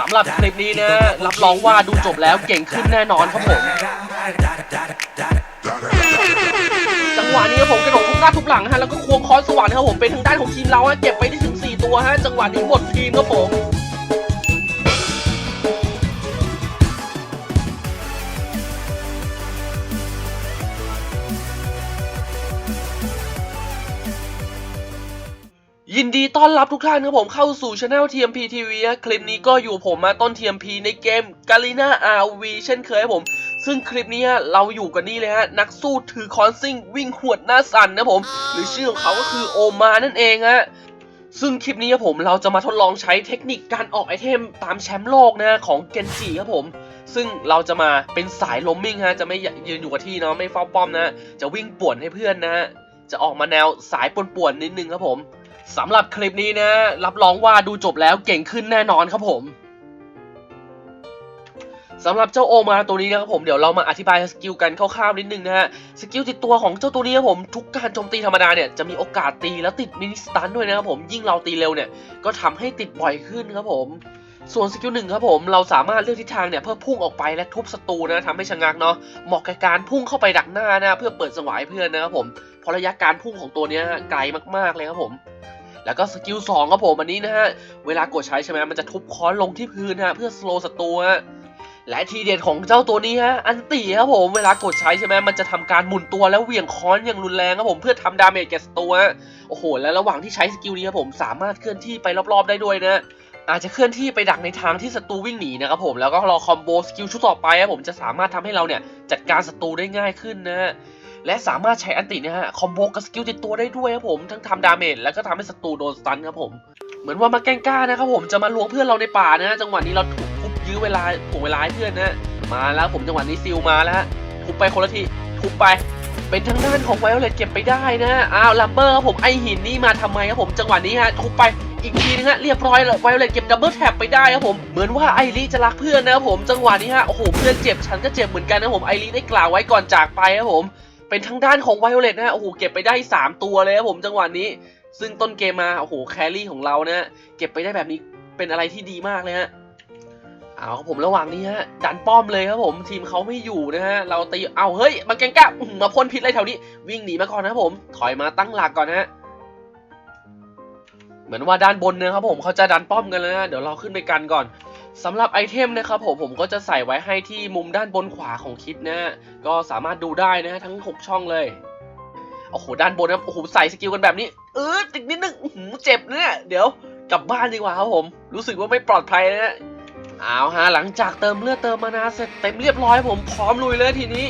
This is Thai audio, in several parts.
สำหรับคลิปนี้นะรับรองว่าดูจบแล้วเก่งขึ้นแน่นอนครับผม จังหวะนี้ครับผมกระโดดทุบหน้าทุบหลังฮะแล้วก็ควงค้อนสว่างนะครับผมเป็นทางด้านของทีมเราฮะเก็บไปได้ถึง 4 ตัวฮะจังหวะนี้หมดทีมครับผม ยินดีต้อนรับทุกท่านครับผมเข้าสู่ช anel TMP TV คลิปนี้ก็อยู่ผมมาต้น TMP ในเกม g a l i n a RV เช่นเคยครับผม ซึ่งคลิปนี้เราอยู่กันนี่เลยฮะ นักสู้ถือคอนซิ่งวิ่งหวดหน้าสั่นนะผม หรือชื่อของเขาก็คือโอมานั่นเองฮะซึ่งคลิปนี้ครับผมเราจะมาทดลองใช้เทคนิคการออกไอเทมตามแชมป์โลกนะของเกนจิครับผม ซึ่งเราจะมาเป็นสายลมมิ่งฮะจะไม่ยืนอยู่กับที่เนาะไม่เฝ้าป้อมนะ จะวิ่งป่วนให้เพื่อนนะฮะจะออกมาแนวสายป่วนๆนิดนึงครับผม สำหรับคลิปนี้นะ รับรองว่าดูจบแล้วเก่งขึ้นแน่นอนครับผมสำหรับเจ้าโอมาตัวนี้นะครับผมเดี๋ยวเรามาอธิบายสกิลกันคร่าวๆนิดนึงนะฮะสกิลติดตัวของเจ้าตัวนี้ครับผมทุกการโจมตีธรรมดาเนี่ยจะมีโอกาสตีแล้วติดมินิสตันด้วยนะครับผมยิ่งเราตีเร็วเนี่ยก็ทำให้ติดบ่อยขึ้นครับผมส่วนสกิลหนึ่งครับผมเราสามารถเลือกทิศทางเนี่ยเพื่อพุ่งออกไปและทุบศัตรูนะทำให้ชะงักเนาะเหมาะกับการพุ่งเข้าไปดักหน้านะเพื่อเปิดจังหวะให้เพื่อนนะครับผมเพราะระยะการพุ่งของตัวนี้ไกลมากๆเลยครับผม แล้วก็สกิลสองครับผมอันนี้นะฮะ เวลากดใช้ใช่ไหมมันจะทุบค้อนลงที่พื้นฮะเพื่อสโลว์ศัตรูฮะและทีเด็ดของเจ้าตัวนี้ฮะ อันตีครับผม เวลากดใช้ใช่ไหมมันจะทำการหมุนตัวแล้วเหวี่ยงค้อนอย่างรุนแรงครับผมเพื่อทำดาเมจแก่ศัตรูโอ้โห แล้วระหว่างที่ใช้สกิลนี้ครับผมสามารถเคลื่อนที่ไปรอบๆได้ด้วยนะอาจจะเคลื่อนที่ไปดักในทางที่ศัตรูวิ่งหนีนะครับผมแล้วก็รอคอมโบสกิลชุดต่อไปครับผมจะสามารถทำให้เราเนี่ยจัดการศัตรูได้ง่ายขึ้นนะ และสามารถใช้อันตินะฮะคอมโบกับสกิลติดตัวได้ด้วยครับผมทั้งทำดาเมจแล้วก็ทำให้ศัตรูโดนสตันครับผมเหมือนว่ามาแกล้งกล้านะครับผมจะมาลวงเพื่อนเราในป่านะ จังหวะนี้เราถูกทุบยื้อเวลาถ่วงเวลาให้เพื่อนนะมาแล้วผมจังหวะนี้ซิลมาแล้วทุบไปคนละทีทุบไปเป็นทางด้านของไวโอเลตเก็บไปได้นะอ้าวลัมเบอร์ครับผมไอหินนี่มาทำไมครับผมจังหวะนี้ฮะทุบไปอีกทีนึงฮะเรียบร้อยเลยไวโอเลตเก็บดับเบิลแท็บไปได้ครับผมเหมือนว่าไอริจะรักเพื่อนนะครับผมจังหวะนี้ฮะโอ้โหเพื่อนเจ็บฉันก็เจ็บเหมือนกันนะผมไอริได้กล่าวไว้ก่อนจากไปครับผม เป็นทางด้านของไวโอเลตนะฮะโอ้โหเก็บไปได้ 3 ตัวเลยครับผมจังหวะนี้ ซึ่งต้นเกมมาโอ้โหแครี่ของเรานะเก็บไปได้แบบนี้เป็นอะไรที่ดีมากเลยฮะเอาครับผมระหว่างนี้ฮะดันป้อมเลยครับผมทีมเขาไม่อยู่นะฮะเราตีเอาเฮ้ยมาแกงกะอื้อหือมาพ่นพิษอะไรแถวนี้ วิ่งหนีมาก่อนนะครับผม ถอยมาตั้งหลักก่อนนะฮะเหมือนว่าด้านบนนะครับผมเขาจะดันป้อมกันแล้วนะเดี๋ยวเราขึ้นไปกันก่อน สำหรับไอเทมนะครับผมผมก็จะใส่ไว้ให้ที่มุมด้านบนขวาของคลิปนะฮะก็สามารถดูได้นะฮะทั้งหกช่องเลยโอ้โหด้านบนนะครับโอ้โหใส่สกิลกันแบบนี้เออติดนิดนึงอื้อหือเจ็บนะเนี่ยเดี๋ยวกลับบ้านดีกว่าครับผมรู้สึกว่าไม่ปลอดภัยนะฮะเอาฮะหลังจากเติมเลือดเติมมานาเสร็จเต็มเรียบร้อยผมพร้อมลุยเลยทีนี้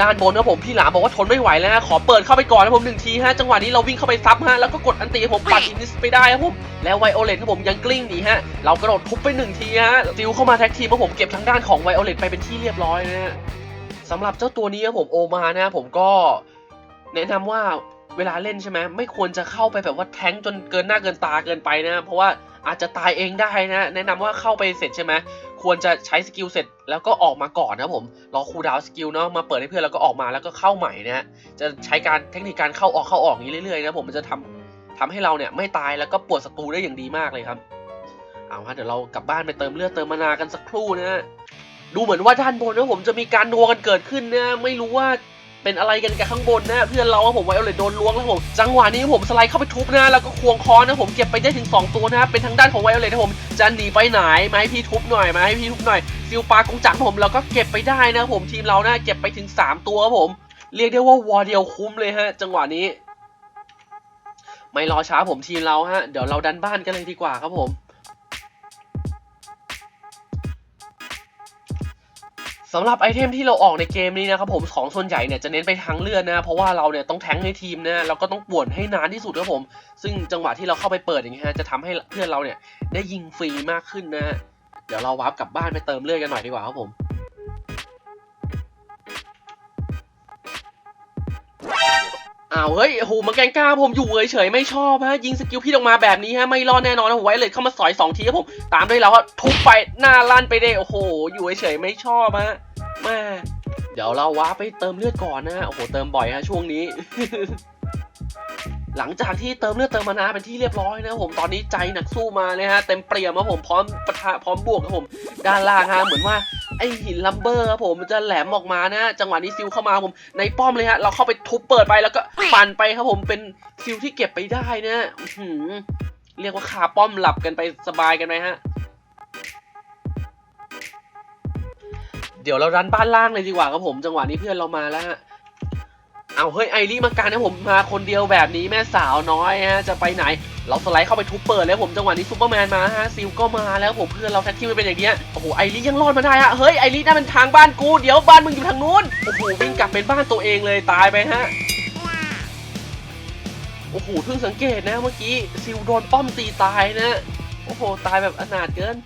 ด้านบนครับผมพี่หลามบอกว่าทนไม่ไหวแล้วนะขอเปิดเข้าไปก่อนนะผมหนึ่งทีฮะจังหวะนี้เราวิ่งเข้าไปซับฮะแล้วก็กดอันตีผมปัดอินิสไปได้ครับผมแล้วไวโอเลตครับผมยังกลิ้งหนีฮะเรากระโดดทุบไปหนึ่งทีฮะซิลเข้ามาแท็กทีมครับผมเก็บทางด้านของไวโอเลตไปเป็นที่เรียบร้อยนะฮะสำหรับเจ้าตัวนี้ครับผมโอมานะผมก็แนะนำว่าเวลาเล่นใช่ไหมไม่ควรจะเข้าไปแบบว่าแทงจนเกินหน้าเกินตาเกินไปนะ เพราะว่าอาจจะตายเองได้นะ แนะนำว่าเข้าไปเสร็จใช่ไหม ควรจะใช้สกิลเสร็จแล้วก็ออกมาก่อนนะผมรอคูดาวสกิลเนาะมาเปิดให้เพื่อนแล้วก็ออกมาแล้วก็เข้าใหม่นะฮะจะใช้การเทคนิคการเข้าออกเข้าออกนี้เรื่อยๆนะผมมันจะทำทำให้เราเนี่ยไม่ตายแล้วก็ปวดศัตรูได้อย่างดีมากเลยครับเอาฮะเดี๋ยวเรากลับบ้านไปเติมเลือดเติมมานากันสักครู่นะฮะดูเหมือนว่าด้านบนนะผมจะมีการนัวกันเกิดขึ้นนะไม่รู้ว่า เป็นอะไรกันกับข้างบนนะเพื่อนเราอะผมไวโอเลตโดนล้วงแล้วผมจังหวะนี้ผมสไลด์เข้าไปทุบนะแล้วก็ควงคอนนะผมเก็บไปได้ถึง 2 ตัวนะเป็นทางด้านของไวโอเลตนะผมจะหนีไปไหนมาให้พี่ทุบหน่อยมาให้พี่ทุบหน่อยซิลปากงจักผมแล้วก็เก็บไปได้นะผมทีมเรานะเก็บไปถึง 3 ตัวครับผม เรียกได้ว่าวอเดียวคุ้มเลยฮะ จังหวะนี้ ไม่รอช้าผมทีมเราฮะเดี๋ยวเราดันบ้านกันเลยดีกว่าครับผม สำหรับไอเทมที่เราออกในเกมนี้นะครับผมของส่วนใหญ่เนี่ยจะเน้นไปทางเลือดนะเพราะว่าเราเนี่ยต้องแทงให้ทีมนะแล้วก็ต้องป่วนให้นานที่สุดครับผม ซึ่งจังหวะที่เราเข้าไปเปิดอย่างเงี้ยจะทำให้เพื่อนเราเนี่ยได้ยิงฟรีมากขึ้นนะเดี๋ยวเราวาร์ปกลับบ้านไปเติมเลือดกันหน่อยดีกว่าครับผม อ้าวเฮ้ยโหมาแกงกล้าผมอยู่เฉยๆไม่ชอบฮะยิงสกิลพี่ลงมาแบบนี้ฮะไม่รอดแน่นอนนะผมไว้เลยเข้ามาสอยสองทีครับผมตามด้วยแล้วทุบไปหน้าลั่นไปเด้โอ้โห อยู่เฉยๆไม่ชอบฮะมาเดี๋ยวเราว้าไปเติมเลือดก่อนนะฮะโอ้โหเติมบ่อยฮะช่วงนี้ หลังจากที่เติมเลือดเติมมานาเป็นที่เรียบร้อยนะผมตอนนี้ใจหนักสู้มาเลยฮะเต็มเปี่ยมครับผมพร้อมปะทะพร้อมบวกครับผมด้านล่างฮะเหมือนว่าไอหินลัมเบอร์ครับผมมันจะแหลมออกมานะจังหวะนี้ซิลเข้ามาผมในป้อมเลยฮะเราเข้าไปทุบเปิดไปแล้วก็ปั่นไปครับผมเป็นซิลที่เก็บไปได้นะหือเรียกว่าคาป้อมหลับกันไปสบายกันไหมฮะเดี๋ยวเรารันบ้านล่างเลยดีกว่าครับผม จังหวะนี้เพื่อนเรามาแล้วฮะ เอาเฮ้ยไอรีมาการนะผมมาคนเดียวแบบนี้แม่สาวน้อยฮะจะไปไหน เราสไลด์เข้าไปทุบเปิดแล้วผมจังหวะนี้ซูเปอร์แมนมาฮะซิลก็มาแล้วผมเพื่อนเราแท็กทีมเป็นอย่างเงี้ยโอ้โหไอรียังรอดมาได้ฮะเฮ้ยไอรีนั่นมันทางบ้านกูเดี๋ยวบ้านมึงอยู่ทางนู้นโอ้โหวิ่งกลับเป็นบ้านตัวเองเลยตายไปฮะโอ้โหเพิ่งสังเกตนะเมื่อกี้ซิลโดนป้อมตีตายนะโอ้โหตายแบบอนาถเกิน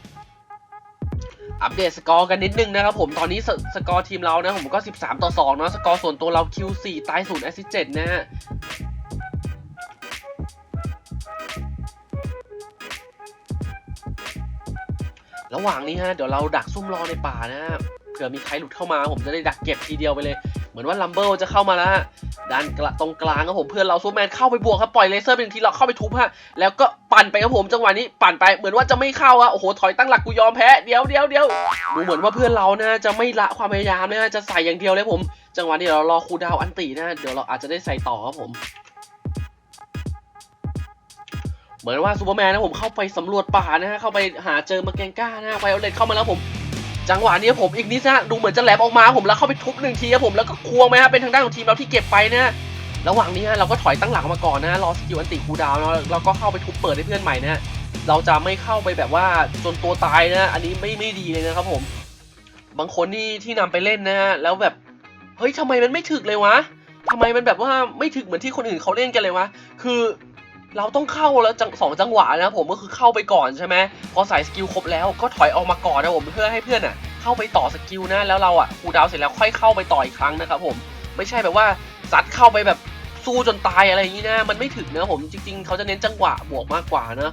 อัปเดตสกอร์กันนิดนึงนะครับผมตอนนี้สสกอร์ทีมเรานะผมก็ 13 ต่อ2เนาะสกอร์ส่วนตัวเรา Q4 ตาย0แอสซิสเจ็ดนะฮะระหว่างนี้ฮะเดี๋ยวเราดักซุ่มรอในป่านะฮะเผื่อมีใครหลุดเข้ามา ผมจะได้ดักเก็บทีเดียวไปเลย เหมือนว่าลัมเบิลจะเข้ามาแล้วฮะด้านกลางตรงกลางครับผมเพื่อนเราซูเปอร์แมนเข้าไปบวกครับปล่อยเลเซอร์เป็นทีเราเข้าไปทุบฮะแล้วก็ปั่นไปครับผมจังหวะนี้ปั่นไปเหมือนว่าจะไม่เข้าอะโอ้โหถอยตั้งหลักกูยอมแพ้เดี๋ยวเดี๋ยวเดี๋ยวดูเหมือนว่าเพื่อนเรานะจะไม่ละความพยายามนะจะใส่อย่างเดียวเลยผม จังหวะนี้เรารอคูดาวอันตีนะเดี๋ยวเราอาจจะได้ใส่ต่อครับผมเหมือนว่าซูเปอร์แมนนะผมเข้าไปสำรวจป่านะฮะเข้าไปหาเจอมาแกงก้านะไวโอเลตเข้ามาแล้วผม จังหวะนี้ผมอีกนิดนะดูเหมือนจะแหลมออกมาผมแล้วเข้าไปทุบหนึ่งทีครับผมแล้วก็ควงไหมฮะเป็นทางด้านของทีมเราที่เก็บไปนะระหว่างนี้ฮะเราก็ถอยตั้งหลังมาก่อนนะรอสกิลอันติคูดาวน์นะเราก็เข้าไปทุบเปิดให้เพื่อนใหม่นะเราจะไม่เข้าไปแบบว่าจนตัวตายนะ อันนี้ไม่ไม่ดีเลยนะครับผม บางคนที่ที่นำไปเล่นนะแล้วแบบเฮ้ยทำไมมันไม่ถึกเลยวะทำไมมันแบบว่าไม่ถึกเหมือนที่คนอื่นเขาเล่นกันเลยวะ คือ เราต้องเข้าแล้วจังสองจังหวะนะผมก็คือเข้าไปก่อนใช่ไหมพอใส่สกิลครบแล้วก็ถอยออกมาก่อนนะผมเพื่อให้เพื่อนอะเข้าไปต่อสกิลนะแล้วเราอะคูดาวเสร็จแล้วค่อยเข้าไปต่ออีกครั้งนะครับผมไม่ใช่แบบว่าซัดเข้าไปแบบสู้จนตายอะไรอย่างนี้นะมันไม่ถึงนะผมจริง ๆเขาจะเน้นจังหวะบวกมากกว่านะ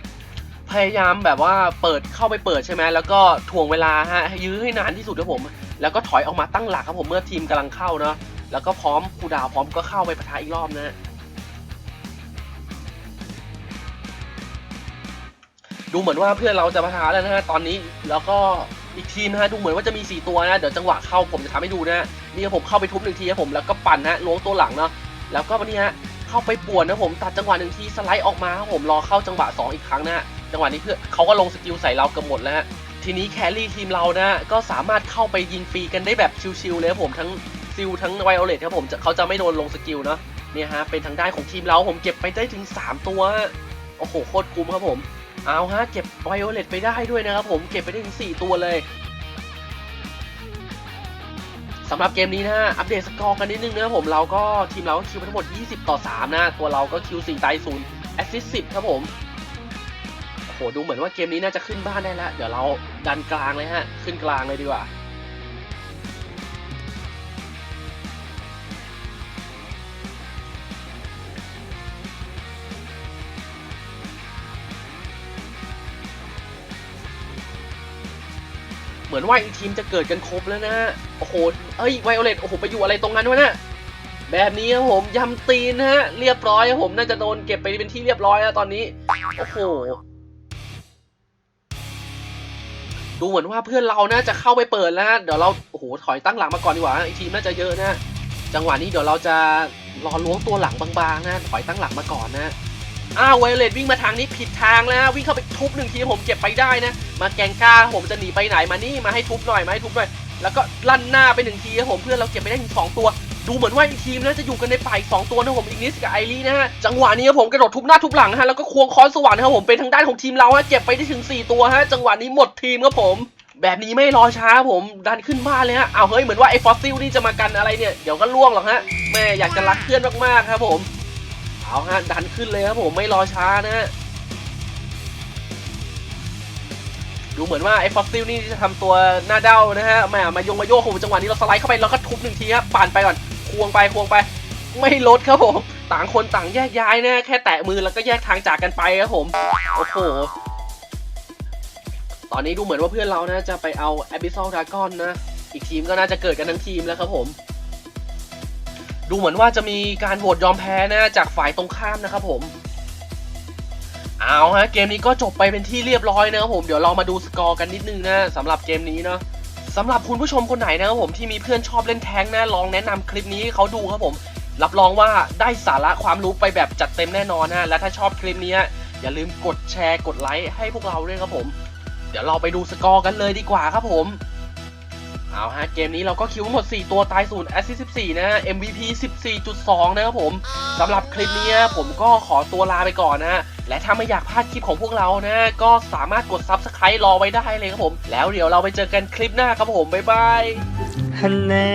พยายามแบบว่าเปิดเข้าไปเปิดใช่ไหมแล้วก็ถ่วงเวลาฮะให้ยื้อให้นานที่สุดนะผม แล้วก็ถอยออกมาตั้งหลักครับผมเมื่อทีมกำลังเข้าเนาะแล้วก็พร้อมคูดาวพร้อมก็เข้าไปปะทะอีกรอบนะ ดูเหมือนว่าเพื่อนเราจะปะทะแล้วนะฮะตอนนี้แล้วก็อีกทีมนะฮะดูเหมือนว่าจะมี 4 ตัวนะเดี๋ยวจังหวะเข้าผมจะทำให้ดูนะนี่ผมเข้าไปทุบหนึ่งทีครับผมแล้วก็ปั่นนะล้วงตัวหลังเนาะแล้วก็วันนี้ฮะเข้าไปป่วนนะผมตัดจังหวะหนึ่งทีสไลด์ออกมาครับผมรอเข้าจังหวะ 2 อีกครั้งนะฮะจังหวะนี้เพื่อเขาก็ลงสกิลใส่เราเกือบหมดแล้วฮะทีนี้แครี่ทีมเรานะก็สามารถเข้าไปยิงฟรีกันได้แบบชิวๆเลยครับผมทั้งซิลทั้งไวโอเลตครับผมเขาจะไม่โดนลงสกิลเนาะเนี่ยฮะเป็นทางด้านของทีมเราผมเก็บไปได้ถึง 3 ตัวโอ้โหโคตรคุ้มครับผม เอาฮะเก็บไวโอเลตไปได้ด้วยนะครับผมเก็บไปได้ถึง4ตัวเลยสำหรับเกมนี้นะฮะ อัปเดตสกอร์กันนิดนึงนะครับผมเราก็ทีมเราก็คิวไปทั้งหมด 20 ต่อ 3 นะ ตัวเราก็คิว4ตาย0แอสซิสต์10 ครับผมโอ้โหดูเหมือนว่าเกมนี้น่าจะขึ้นบ้านได้แล้ว เดี๋ยวเราดันกลางเลยฮะ ขึ้นกลางเลยดีกว่า เหมือนว่าอีกทีมจะเกิดกันครบแล้วนะโอ้โหเอ้ยไวโอเลตโอ้โหไปอยู่อะไรตรงนั้นวะเนะแบบนี้ครับผมยำตีนนะฮะ เรียบร้อยครับผมน่าจะโดนเก็บไปเป็นที่เรียบร้อยแล้วตอนนี้ โอ้โห ดูเหมือนว่าเพื่อนเราน่าจะเข้าไปเปิดแล้วฮะเดี๋ยวเราโอ้โหถอยตั้งหลังมาก่อนดีกว่าอีกทีมน่าจะเยอะนะ จังหวะนี้เดี๋ยวเราจะรอล้วงตัวหลังบางๆนะถอยตั้งหลังมาก่อนนะ อ้าวไวเลตวิ่งมาทางนี้ผิดทางแล้ววิ่งเข้าไปทุบหนึ่งทีผมเก็บไปได้นะ มาแกงก้าผมจะหนีไปไหนมานี่มาให้ทุบหน่อยมาให้ทุบหน่อยแล้วก็ลั่นหน้าไปหนึ่งทีครับผมเพื่อนเราเก็บไปได้ถึงสองตัว ดูเหมือนว่าทีมน่าจะอยู่กันในป่าอีกสองตัวนะผมอีกนิสกับไอรีนะฮะจังหวะนี้ครับผมกระโดดทุบหน้าทุบหลังฮะแล้วก็ควงค้อนสว่านนะครับผมเป็นทางด้านของทีมเราฮะเก็บไปได้ถึง 4 ตัวฮะจังหวะนี้หมดทีมครับผมแบบนี้ไม่รอช้าผมดันขึ้นบ้านเลยฮะเอาวเฮ้ยเหมือนว่าไอ้ฟอสซิลนี่จะมากันอะไรเนี่ยเดี๋ยวก็ล่วงหรอกฮะแม่อยากจะรักเพื่อนมากๆครับผม เอาฮะดันขึ้นเลยครับผมไม่รอช้านะฮะดูเหมือนว่าไอ้ฟอสซิลนี่จะทำตัวหน้าเด้านะฮะแหมมายงมาโยกผมจังหวะนี้เราสไลด์เข้าไปแล้วก็ทุบหนึ่งทีครับปั่นไปก่อนควงไปควงไป ไม่ลดครับผม ต่างคนต่างแยกย้ายนะแค่แตะมือแล้วก็แยกทางจากกันไปครับผมโอ้โหตอนนี้ดูเหมือนว่าเพื่อนเรานะจะไปเอา a b y s s a l Dragon นะ อีกทีมก็น่าจะเกิดกันทั้งทีมแล้วครับผม ดูเหมือนว่าจะมีการโหวตยอมแพ้นะจากฝ่ายตรงข้ามนะครับผม เอาฮะเกมนี้ก็จบไปเป็นที่เรียบร้อยนะครับผมเดี๋ยวเรามาดูสกอร์กันนิดนึงนะสำหรับเกมนี้เนาะสำหรับคุณผู้ชมคนไหนนะครับผมที่มีเพื่อนชอบเล่นแท้งนะลองแนะนำคลิปนี้ให้เขาดูครับผม รับรองว่าได้สาระความรู้ไปแบบจัดเต็มแน่นอนนะและถ้าชอบคลิปนี้อย่าลืมกดแชร์กดไลค์ให้พวกเราด้วยครับผม เดี๋ยวเราไปดูสกอร์กันเลยดีกว่าครับผม เอาฮะเกมนี้เราก็คิวหมด 4 ตัวตายศูนย์แอสซิส14นะฮะ MVP 14.2 นะครับผมสำหรับคลิปนี้ผมก็ขอตัวลาไปก่อนนะและถ้าไม่อยากพลาดคลิปของพวกเรานะ ก็สามารถกด Subscribe รอไว้ได้เลยครับผม แล้วเดี๋ยวเราไปเจอกันคลิปหน้าครับผม บ๊ายบายฮันแน่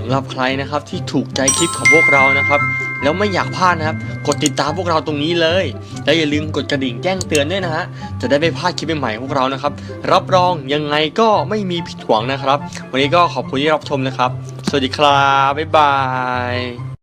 สำหรับใครนะครับที่ถูกใจคลิปของพวกเรานะครับ แล้วไม่อยากพลาดนะครับ กดติดตามพวกเราตรงนี้เลย และอย่าลืมกดกระดิ่งแจ้งเตือนด้วยนะฮะ จะได้ไม่พลาดคลิปใหม่ๆของพวกเรานะครับ รับรองยังไงก็ไม่มีผิดหวังนะครับ วันนี้ก็ขอบคุณที่รับชมนะครับ สวัสดีครับ บ๊ายบาย